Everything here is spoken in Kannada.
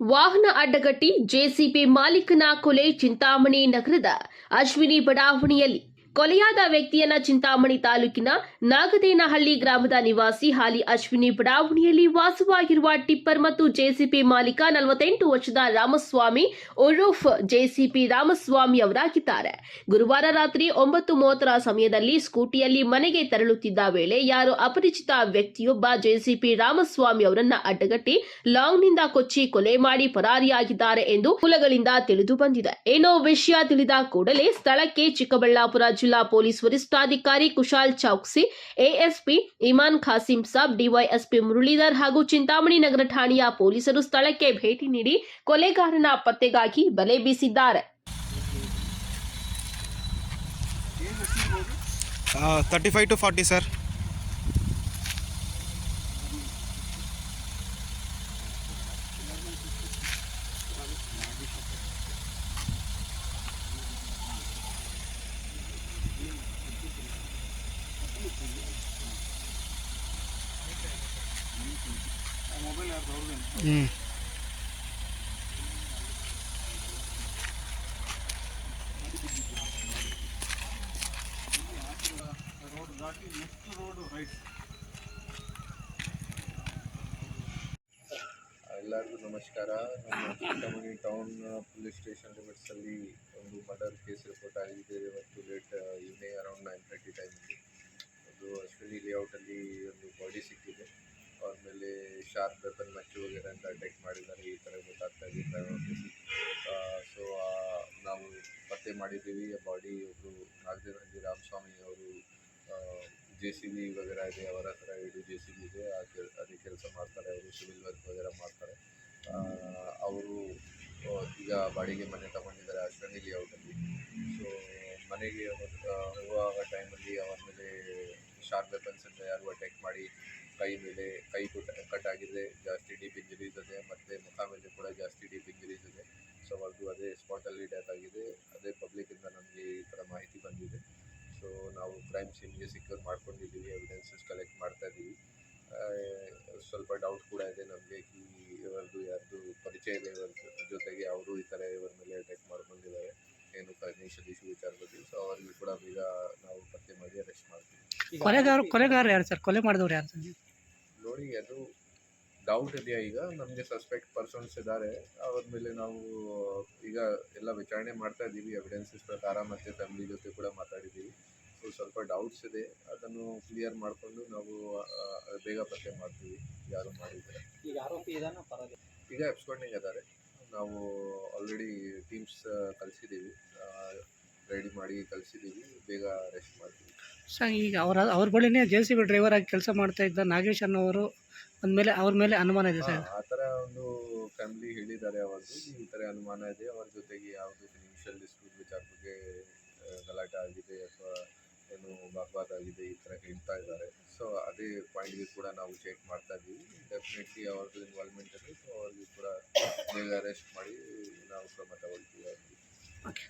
ವಾಹನ ಅಡ್ಡಗಟ್ಟಿ ಜೆಸಿಬಿ ಮಾಲೀಕನ ಕೊಲೆ ಚಿಂತಾಮಣಿ ನಗರದ ಅಶ್ವಿನಿ ಬಡಾವಣೆಯಲ್ಲಿ ಕೊಲೆಯಾದ ವ್ಯಕ್ತಿಯನ್ನ ಚಿಂತಾಮಣಿ ತಾಲೂಕಿನ ನಾಗದೇನಹಳ್ಳಿ ಗ್ರಾಮದ ನಿವಾಸಿ ಹಾಲಿ ಅಶ್ವಿನಿ ಬಡಾವಣೆಯಲ್ಲಿ ವಾಸವಾಗಿರುವ ಟಿಪ್ಪರ್ ಮತ್ತು ಜೆಸಿಪಿ ಮಾಲೀಕ ನಲವತ್ತೆಂಟು ವರ್ಷದ ರಾಮಸ್ವಾಮಿ ಉರುಫ್ ಜೆಸಿಪಿ ರಾಮಸ್ವಾಮಿ ಅವರಾಗಿದ್ದಾರೆ. ಗುರುವಾರ ರಾತ್ರಿ ಒಂಬತ್ತು ಮೂವತ್ತರ ಸಮಯದಲ್ಲಿ ಸ್ಕೂಟಿಯಲ್ಲಿ ಮನೆಗೆ ತೆರಳುತ್ತಿದ್ದ ವೇಳೆ ಯಾರು ಅಪರಿಚಿತ ವ್ಯಕ್ತಿಯೊಬ್ಬ ಜೆಸಿಪಿ ರಾಮಸ್ವಾಮಿ ಅವರನ್ನ ಅಡ್ಡಗಟ್ಟಿ ಲಾಂಗ್ನಿಂದ ಕೊಚ್ಚಿ ಕೊಲೆ ಮಾಡಿ ಪರಾರಿಯಾಗಿದ್ದಾರೆ ಎಂದು ಮೂಲಗಳಿಂದ ತಿಳಿದು ಬಂದಿದೆ. ಏನೋ ವಿಷಯ ತಿಳಿದ ಕೂಡಲೇ ಸ್ಥಳಕ್ಕೆ ಚಿಕ್ಕಬಳ್ಳಾಪುರ ಜಿಲ್ಲಾ ಪೊಲೀಸ್ ವರಿಷ್ಠಾಧಿಕಾರಿ ಕುಶಾಲ್ ಚೌಕ್ಸಿ ಎಎಸ್ಪಿ ಇಮಾನ್ ಖಾಸಿಂ ಸಾಬ್ ಡಿವೈಎಸ್ಪಿ ಮುರಳೀಧರ್ ಹಾಗೂ ಚಿಂತಾಮಣಿ ನಗರ ಠಾಣೆಯ ಪೊಲೀಸರು ಸ್ಥಳಕ್ಕೆ ಭೇಟಿ ನೀಡಿ ಕೊಲೆಗಾರನ ಪತ್ತೆಗಾಗಿ ಬಲೆ ಬೀಸಿದ್ದಾರೆ thirty five to forty sir ಹ್ಞೂ ಎಲ್ಲರಿಗೂ ನಮಸ್ಕಾರ ನಮ್ಮ ಚಿಂತಾಮಣಿ ಟೌನ್ ಪೊಲೀಸ್ ಸ್ಟೇಷನ್ ಲಿಮಿಟ್ಸಲ್ಲಿ ಒಂದು ಮರ್ಡರ್ ಕೇಸ್ ರಿಪೋರ್ಟ್ ಆಗಿದೆ ಇವತ್ತು late evening around nine thirty ಟೈಮಲ್ಲಿ sharp weapon ಮಚ್ಚು ವಗೇರೆ ಅಂತ ಅಟ್ಯಾಕ್ ಮಾಡಿದ್ದಾರೆ, ಈ ಥರ ಗೊತ್ತಾಗ್ತಾ ಇದೆ. ಸೊ ನಾವು ಪತ್ತೆ ಮಾಡಿದ್ದೀವಿ ಬಾಡಿ ಒಬ್ಬರು ನಾಗದೇವಹಳ್ಳಿ ರಾಮಸ್ವಾಮಿ ಅವರು ಜೆ ಸಿ ಬಿ ವಗೇರ ಇದೆ, ಅವರ ಹತ್ರ ಇಡೀ ಜೆ ಸಿ ಬಿ ಇದೆ, ಆ ಕೆಲ್, ಅದೇ ಕೆಲಸ ಮಾಡ್ತಾರೆ ಅವರು ಸಿವಿಲ್ ವರ್ಕ್ ವಗೇರ ಮಾಡ್ತಾರೆ. ಅವರು ಈಗ ಬಾಡಿಗೆ ಮನೆ ತಗೊಂಡಿದ್ದಾರೆ ಅಶ್ವಿನಿ ಲೇಔಟಲ್ಲಿ ಸೊ ಮನೆಗೆ ಹೋಗುವಾಗ ಟೈಮಲ್ಲಿ ಅವರ ಮೇಲೆ ಶಾರ್ಪ್ ವೆಪನ್ಸಿಂದ ಯಾರು ಅಟ್ಯಾಕ್ ಮಾಡಿ ಕೈ ಮೇಲೆ, ಕೈ ಕಟ್ ಆಗಿದೆ, ಜಾಸ್ತಿ ಡೀಪ್ ಇಂಜರೀಸ್ ಇದೆ, ಮತ್ತು ಮುಖ ಮೇಲೆ ಕೂಡ ಜಾಸ್ತಿ ಡೀಪ್ ಇಂಜರೀಸ್ ಇದೆ. ಸೊ ಅವ್ರದ್ದು ಅದೇ ಸ್ಪಾಟಲ್ಲಿ ಡೆತ್ ಆಗಿದೆ. ಅದೇ ಪಬ್ಲಿಕ್ಕಿಂದ ನಮಗೆ ಈ ಥರ ಮಾಹಿತಿ ಬಂದಿದೆ. ಸೊ ನಾವು ಕ್ರೈಮ್ ಸೀನ್ಗೆ ಸಿಕ್ಯೂರ್ ಮಾಡ್ಕೊಂಡಿದ್ದೀವಿ ಎವಿಡೆನ್ಸಸ್ ಕಲೆಕ್ಟ್ ಮಾಡ್ತಾ ಇದ್ದೀವಿ ಸ್ವಲ್ಪ ಡೌಟ್ ಕೂಡ ಇದೆ ನಮಗೆ, ಈ ಇವರದ್ದು ಯಾರ್ದು ಪರಿಚಯ ಇದೆ ಇವರ ಜೊತೆಗೆ ಅವರು ಈ ಥರ ಇವರ ಮೇಲೆ ಅಟ್ಯಾಕ್ ಮಾಡ್ಕೊಂಡಿದ್ದಾರೆ. ಏನು ಫೈನಾನ್ಷಿಯಲ್ ಇಶ್ಯೂ ವಿಚಾರದಲ್ಲಿ. ಸೊ ಅವ್ರಿಗೆ ಕೂಡ ಈಗ ನಾವು ಪತ್ತೆ ಮಾಡಿ ಅರೆಸ್ಟ್ ಮಾಡ್ತೀವಿ. ಕೊಲೆಗಾರ ಕೊಲೆಗಾರ ಯಾರು ಸರ್? ಕೊಲೆ ಮಾಡಿದವ್ರು ಯಾರು ಸರ್? ನೋಡಿ ಅದು ಡೌಟ್ ಇದೆಯಾ ಈಗ? ನಮಗೆ ಸಸ್ಪೆಕ್ಟ್ ಪರ್ಸನ್ಸ್ ಇದ್ದಾರೆ. ಅವ್ರ ಮೇಲೆ ನಾವು ಈಗ ಎಲ್ಲ ವಿಚಾರಣೆ ಮಾಡ್ತಾ ಇದ್ದೀವಿ. ಎವಿಡೆನ್ಸಸ್ ಪ್ರಕಾರ ಮತ್ತು ಫ್ಯಾಮಿಲಿ ಜೊತೆ ಕೂಡ ಮಾತಾಡಿದ್ದೀವಿ. ಸೊ ಸ್ವಲ್ಪ ಡೌಟ್ಸ್ ಇದೆ. ಅದನ್ನು ಕ್ಲಿಯರ್ ಮಾಡಿಕೊಂಡು ನಾವು ಬೇಗ ಪತ್ತೆ ಮಾಡ್ತೀವಿ. ಯಾರು ಮಾಡಿದ್ದಾರೆ? ಈಗ ಆರೋಪಿ ಇದಾನ ಈಗ ಎಬ್ಸ್ಕೊಂಡಂಗೆ ಇದ್ದಾರೆ. ನಾವು ಆಲ್ರೆಡಿ ಟೀಮ್ಸ್ ಕಳಿಸಿದ್ದೀವಿ. ರೆಡಿ ಮಾಡಿ ಕಳಿಸಿದ್ದೀವಿ ಬೇಗ ರೆಸ್ಟ್ ಮಾಡ್ತೀವಿ. ಸರ್ ಈಗ ಅವರ ಅವ್ರ ಬಳಿನೇ ಜೆ ಸಿ ಬಿ ಡ್ರೈವರ್ ಆಗಿ ಕೆಲಸ ಮಾಡ್ತಾ ಇದ್ದ ನಾಗೇಶ್ ಅನ್ನೋರು ಅಂದಮೇಲೆ ಅವ್ರ ಮೇಲೆ ಅನುಮಾನ ಇದೆ ಸರ್? ಆ ಥರ ಒಂದು ಫ್ಯಾಮಿಲಿ ಹೇಳಿದ್ದಾರೆ ಅವರು ಈ ಥರ ಅನುಮಾನ ಇದೆ. ಅವ್ರ ಜೊತೆಗೆ ಯಾವುದು ಫಿನಿಷಿಯಲ್ ಡಿಸ್ಪ್ಯೂಟ್ ವಿಚಾರ ಬಗ್ಗೆ ಗಲಾಟೆ ಆಗಿದೆ ಅಥವಾ ಏನು ವಾಗ್ವಾದ ಆಗಿದೆ ಈ ಥರ ಹೇಳ್ತಾ ಇದ್ದಾರೆ. ಸೊ ಅದೇ ಪಾಯಿಂಟ್ಗೆ ಕೂಡ ನಾವು ಚೆಕ್ ಮಾಡ್ತಾ ಇದ್ದೀವಿ. ಡೆಫಿನೆಟ್ಲಿ ಅವ್ರದ್ದು ಇನ್ವಾಲ್ವ್ಮೆಂಟ್ ಇದೆ. ಸೊ ಅವ್ರಿಗೆ ಕೂಡ ಬೇಗ ಅರೆಸ್ಟ್ ಮಾಡಿ ನಾವು ಕ್ರಮ ತಗೊಳ್ತೀವಿ. ಓಕೆ